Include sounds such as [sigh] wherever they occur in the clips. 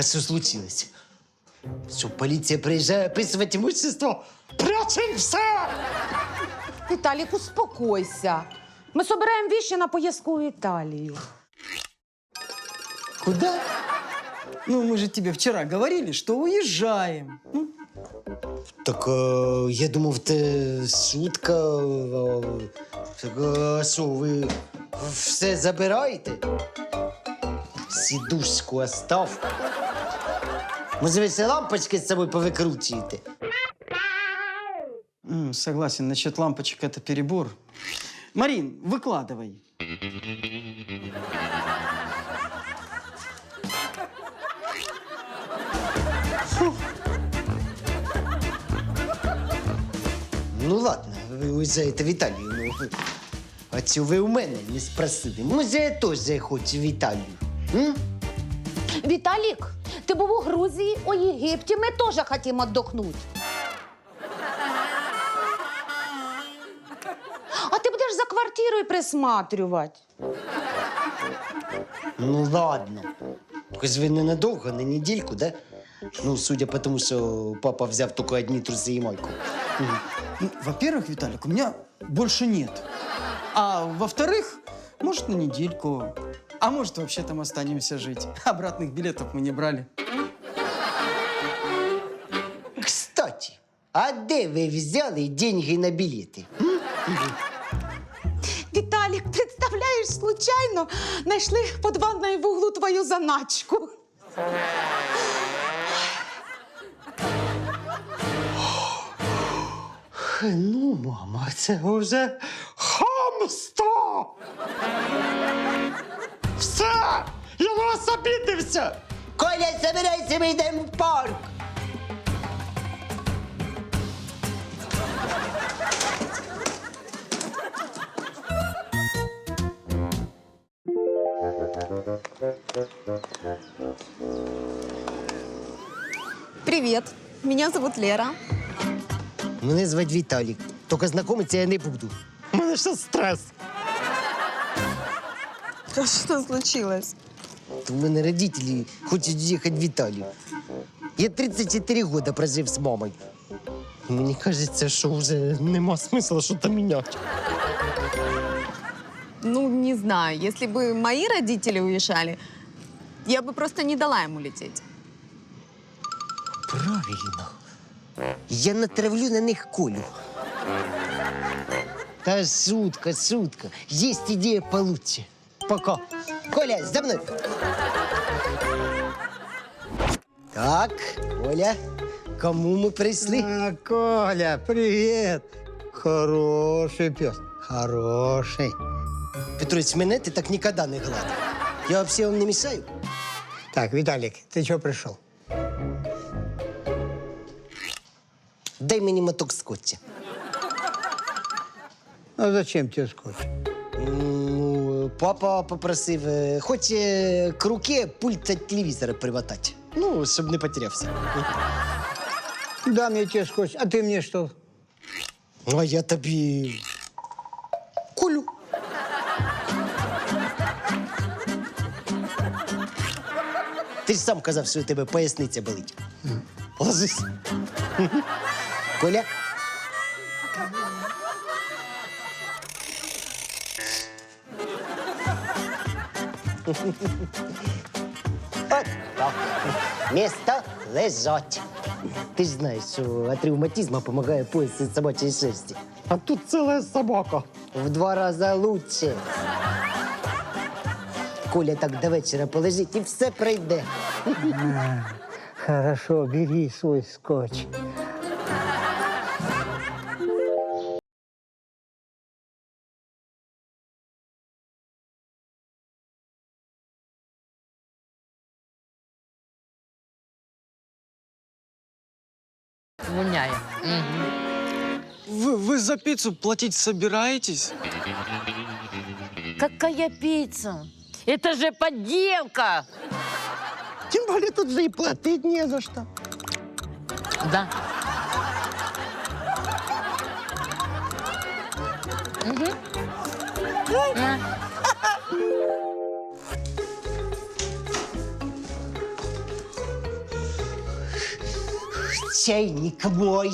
А що случилось? Що поліція приїжджає описувати имущество? Прячем все! Віталік, успокойся. Ми собираємо віші на поїздку в Італію. Куда? Ну, мы же тебе вчера говорили, что уезжаем. М? Так е, я думав, це шутка. е, Так, а що, ви все забираєте? Сідушку остав. Може, ви ще лампочки з собою повикручуєте? М, Согласен, насчет лампочек это перебор. Марин, выкладывай. Ну ладно, ви уїжджаєте в Італію. Ну, ви- а цю ви у мене не спросили. Може, я теж хочу в Італію. М? Віталік, ти був у Грузії, у Єгипті. Ми теж хочемо віддохнути. А ти будеш за квартирою присматрювати. Ну ладно. Хоч ви ненадовго, на недільку, да? Ну, судя по тому, що папа взяв тільки одні труси і майку. Ну, Во-первых, Виталик, у меня больше нет. А во-вторых, может, на недельку. А может, вообще там останемся жить. Обратных билетов мы не брали. Кстати, а де ви взяли деньги на білети? Віталік, представляєш, случайно знайшли під ванною в углу твою заначку. Ну, мама, це вже хамство! Все! Я на вас обідився! Коля, забирайся, ми йдемо в парк! Привет, меня зовут Лера. Мене звати Віталік. Тільки знайомитися я не буду. У мене ще стрес. А что случилось? У мене родителі хочуть їхати в Італію. Я 34 роки прожив з мамою. Мені кажеться, що вже нема смисла щось міняти. Ну, не знаю, если бы мои родители уезжали, я бы просто не дала им улететь. Правильно. Я натравлю на них Колю. Та шутка, шутка. Есть идея получше. Пока. Коля, за мной. Так, Коля, кому мы пришли? А, Коля, привет! Хороший пес, хороший. Петрович, мене ти так ніколи не гладив. Я вообще вам не мешаю? Так, Виталик, ты что пришел? Дай мені моток скотча. А зачем тебе скотч? Ну, папа попросив, е, хоче к руке пульт від телевізора примотати. Ну, щоб не потерявся. Дам я тебе скотч, а ты мне что? А я тобі. Колю. Ти ж сам казав, що у тебе поясниця болить. Ложись. Коля. От так. Місто лежать. Ти ж знаєш, що від ревматизму допомагає пояс із собачої шерсті. А тут ціла собака. В два рази лучше. Коля так до вечора полежить і все пройде. Хорошо, бери свой скотч. Воняє. Вы, вы за пиццу платить собираетесь? Какая пицца? Это же подделка! Тим більше тут вже і платити не за що. Да. Мгм. На. Чайник мой.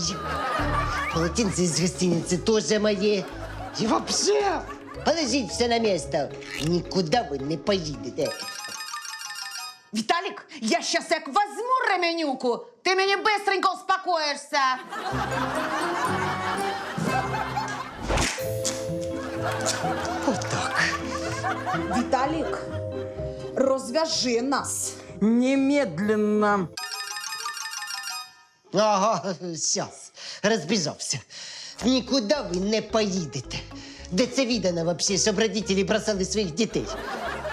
Полотенце из гостиницы тоже мои. И вообще, положить все на место. Никуда вы не поедете. Віталік, я щас як возьму ременюку, ти мені бистренько успокоїшся. Отак. Віталік, розв'яжи нас. Немедленно. Ага, сейчас. Розбіжався. Нікуди ви не поїдете. Де це відано вообще, щоб родителі бросали своїх дітей?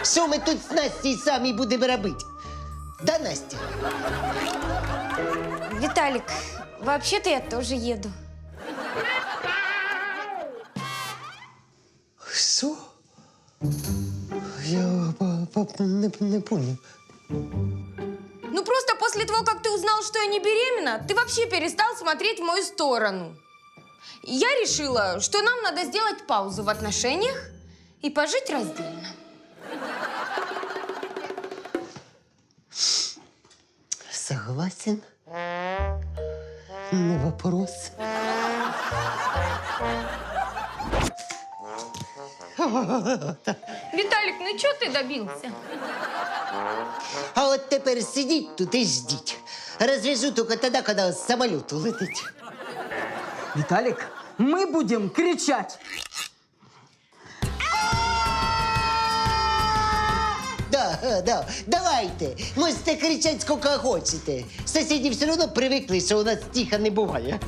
Що ми тут з Настю самі будемо робити? Да, Настя? Виталик, вообще-то я тоже еду. Що? Я по- по- не, не понял. Ну просто после того, как ты узнал, что я не беременна, ты вообще перестал смотреть в мою сторону. И я решила, что нам надо сделать паузу в отношениях и пожить раздельно. Согласен. Не вопрос. Виталик, ну что ты добился? А от тепер сидіть тут і ждіть. Розв'яжу тільки тоді, коли з самоліту летить. Виталик, мы будем кричать. Да, да, давайте. Можете кричати скільки хочете. Сусіди все одно привикли, що у нас тихо не буває.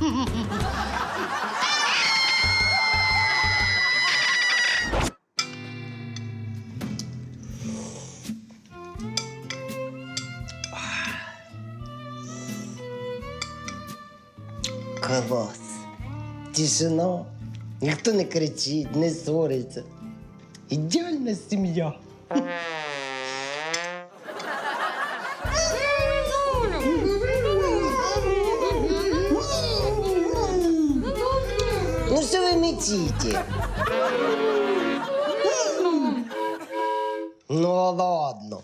Тишина. Ніхто не кричить, не ссориться. Ідеальна сім'я. Ну що ви мечите? Ну ладно.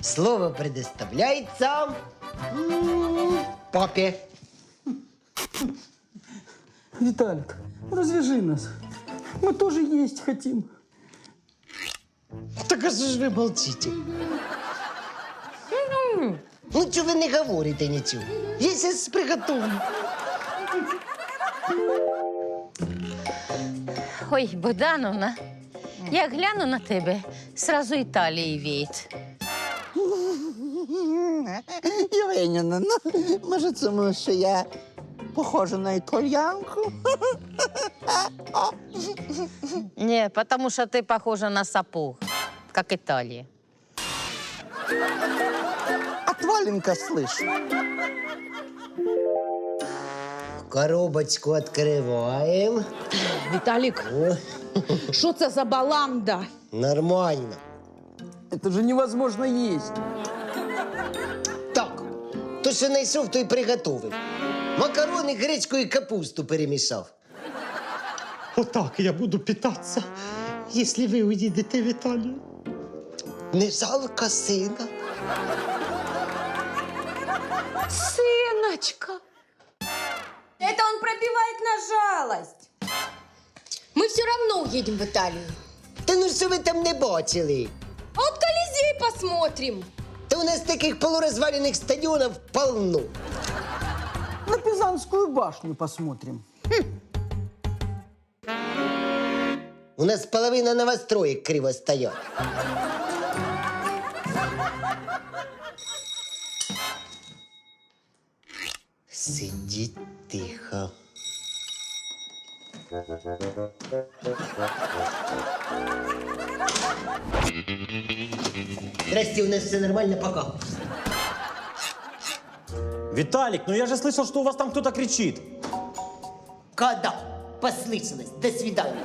Слово предоставляется м, папе. Виталик, развяжи нас. Мы тоже есть хотим. Так а що ж ви молчите? Ну, чого ви не говорите нічого? Я зараз приготовлю. Ой, Богдановна, я гляну на тебе, сразу Італії віють. [laughs] Євгеніна, ну, може, тому що я похожа на італьянку? [laughs] Ні, тому що ти похожа на сапог, як Італія. Отваленка, слышь. Коробочку відкриваємо. Віталік, О, що це за баланда? нормально. Это же невозможно есть. То, що знайшов, то й приготовив. Макарони, гречку і капусту перемішав. Отак я буду питатися, якщо ви уїдете в Італію. Не жалко сина. Синочка. Это он пропивает на жалость. Мы все равно уедем в Италию. Та ну що ви там не бачили? А вот Колизей посмотрим. Та у нас таких полурозвалених стадіонів полно. На Пизанскую башню посмотрим. У нас половина новостроек криво стоять. Сидіть тихо. Здрасте, у нас все нормально, пока. Виталик, ну я же слышал, что у вас там кто-то кричит. Когда? Послышалось. До свидания.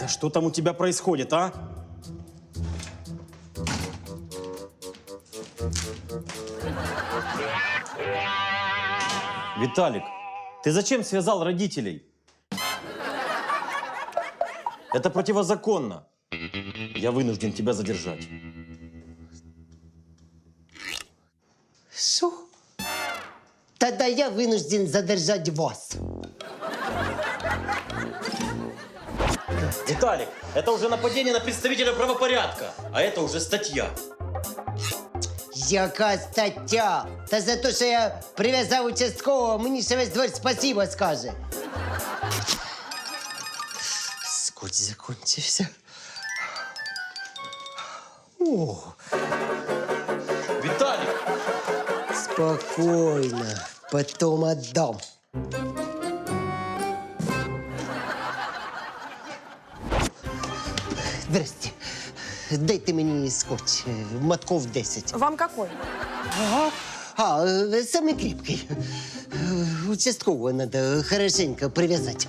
Да что там у тебя происходит, а? Виталик, ты зачем связал родителей? Это противозаконно. Я вынужден тебя задержать. Что? Тогда я вынужден задержать вас. Виталик, это уже нападение на представителя правопорядка, а это уже статья. Яка стаття? Та за те, що я прив'язав участкового, мені ще весь двор спасибо скаже. Скотч закончився. О, Виталик, спокойно. Потом отдам. Здрасте. Дайте мені скотч. е, Мотков 10. Вам какой? А, э, самый крепкий. Э, Участкового надо хорошенько привязать.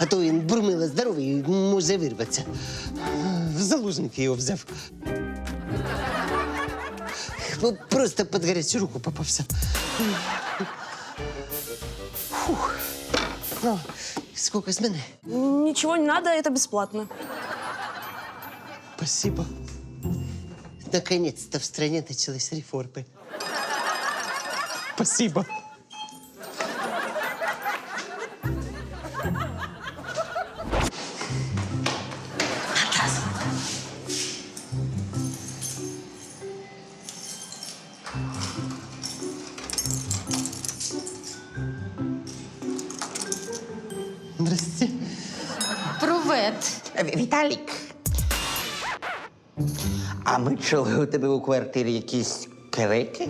А то він бурмило здоровий, може вирватися. В заложники його взяв. Ну, Просто під гарячу руку попався. Фух. Ну, скільки з мене? Ничего не надо, это бесплатно. Спасибо. Наконец-то в стране начались реформы. Спасибо. А ми чули у тебе у квартирі якісь крики?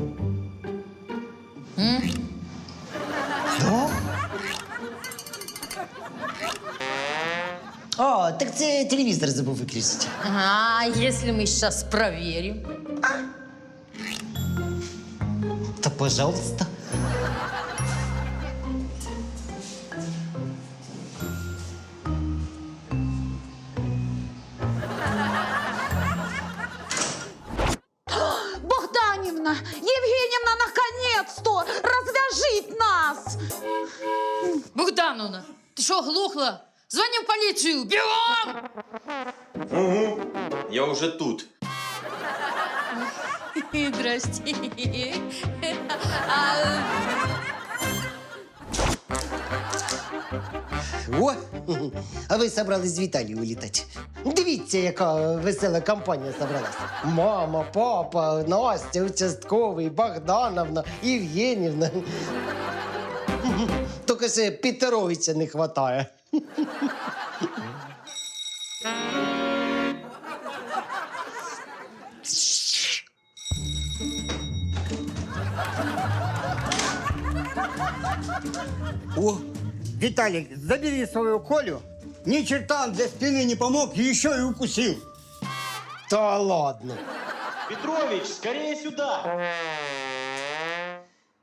А, так це телевізор забув виключити. А если мы сейчас проверим? Та пожалуйста. Євгенівна, наконец-то! Розв'яжіть нас! Богдановна, ты что, глухла? Звони в полицию, бегом! я уже тут. [laughs] Здрасте. О, а ви собрались з Віталії улітати. Дивіться, яка весела компанія собралася. Мама, папа, Настя, участковий, Богдановна, Євгенівна. Тільки ще Петровича не вистачає. О, Виталик, забери свою Колю. Ни черта он для спины не помог, еще и укусил. Та ладно. Петрович, скорее сюда!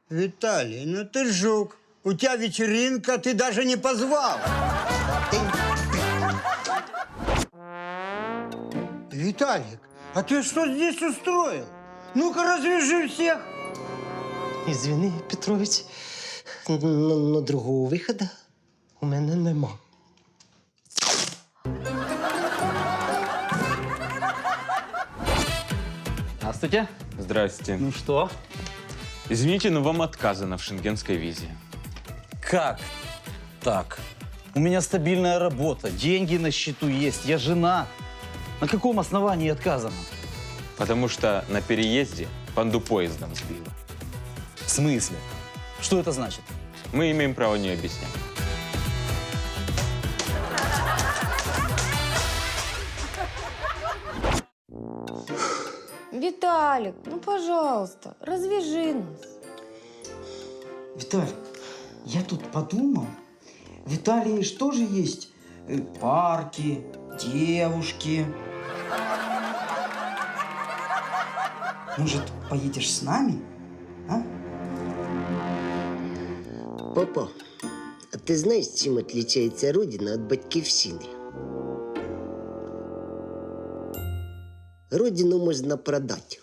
Виталий, ну ты жук. У тебя вечеринка, ты даже не позвал. Виталик, а ты что здесь устроил? Ну-ка развяжи всех. Ізвини, Петрович, но, но другого виходу у мене нема. Здравствуйте. Здрасте. Ну что? Извините, но вам отказано в шенгенской визе. Как так? У меня стабильная работа, деньги на счету есть, я жена. На каком основании отказано? Потому что на переезде панду поездом сбила. В смысле? Что это значит? Мы имеем право не объяснять. Виталик, ну пожалуйста, развяжи нас. Виталик, я тут подумал, в Италии же тоже есть э, парки, девушки. Может, поедешь с нами? А? Папа, а ти знаєш, чим відрізняється родина від батьківщини? Родину можно продать,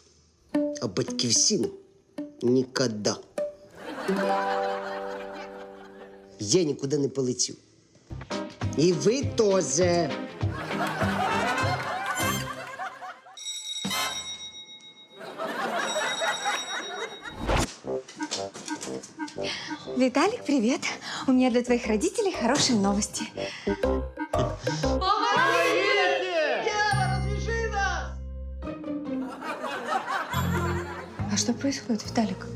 а батьківщину никогда. Я никуда не полетів. и вы тоже. Виталик, привет. У меня для твоих родителей хорошие новости. Помоги! что происходит, Виталик?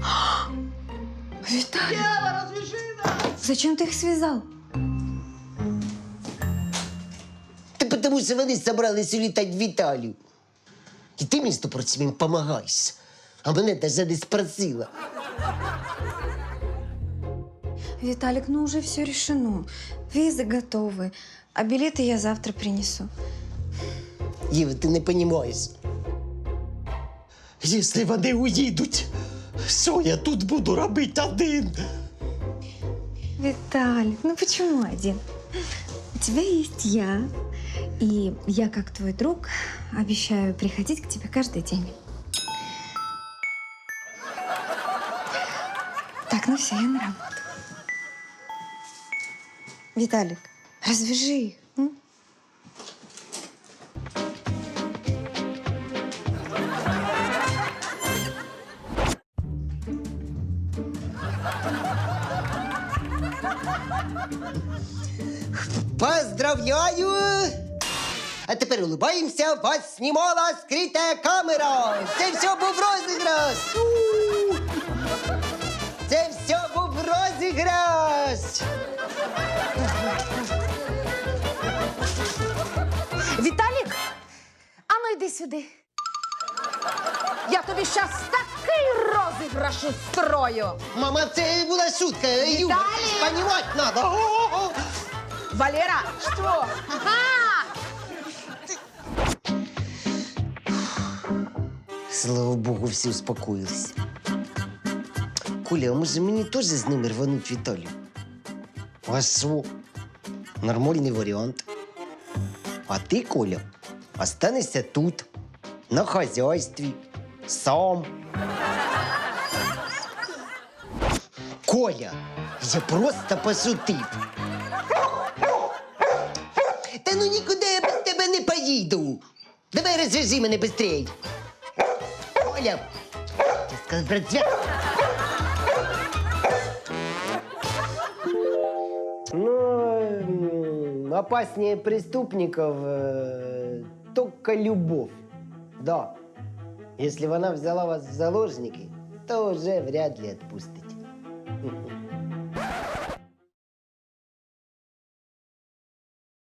[gasps] Виталик! Зачем ты их связал? Та потому що вони собрались улітати в Італію. І ти, між прочим, їм допомагаєш. А мене навіть не спросила. Виталик, ну уже все решено. Визы готовы, а билеты я завтра принесу. Єва, ти не розумієш. Якщо вони уїдуть, що я тут буду робити один? Виталик, ну почему один? У тебя есть я, и я, как твой друг, обещаю приходить к тебе каждый день. Так, ну все, я на работу. Виталик, развяжи их. Поздравляю! А тепер улыбаємося, вас знімала скрита камера. Це все був розіграш. У! Це все був розіграш. Віталік, ану йди сюди. Я тобі щас такий розіграш устрою. Мама, це була шутка. Юля, понімати треба. Валера, що? Слава Богу, всі успокоїлись. Коля, а може мені теж з ними рвануть в Італію? А що? Нормальний варіант. А ти, Коля, останешся тут, на хазяйстві, сам. Коля, я просто пошутив. Поїду. Давай розв'яжи мене швидше. Коля, я сказав, розв'яжи. Ну, опаснее преступников э, только любовь. Да. Если бы она взяла вас в заложники, то уже вряд ли отпустите. [laughs]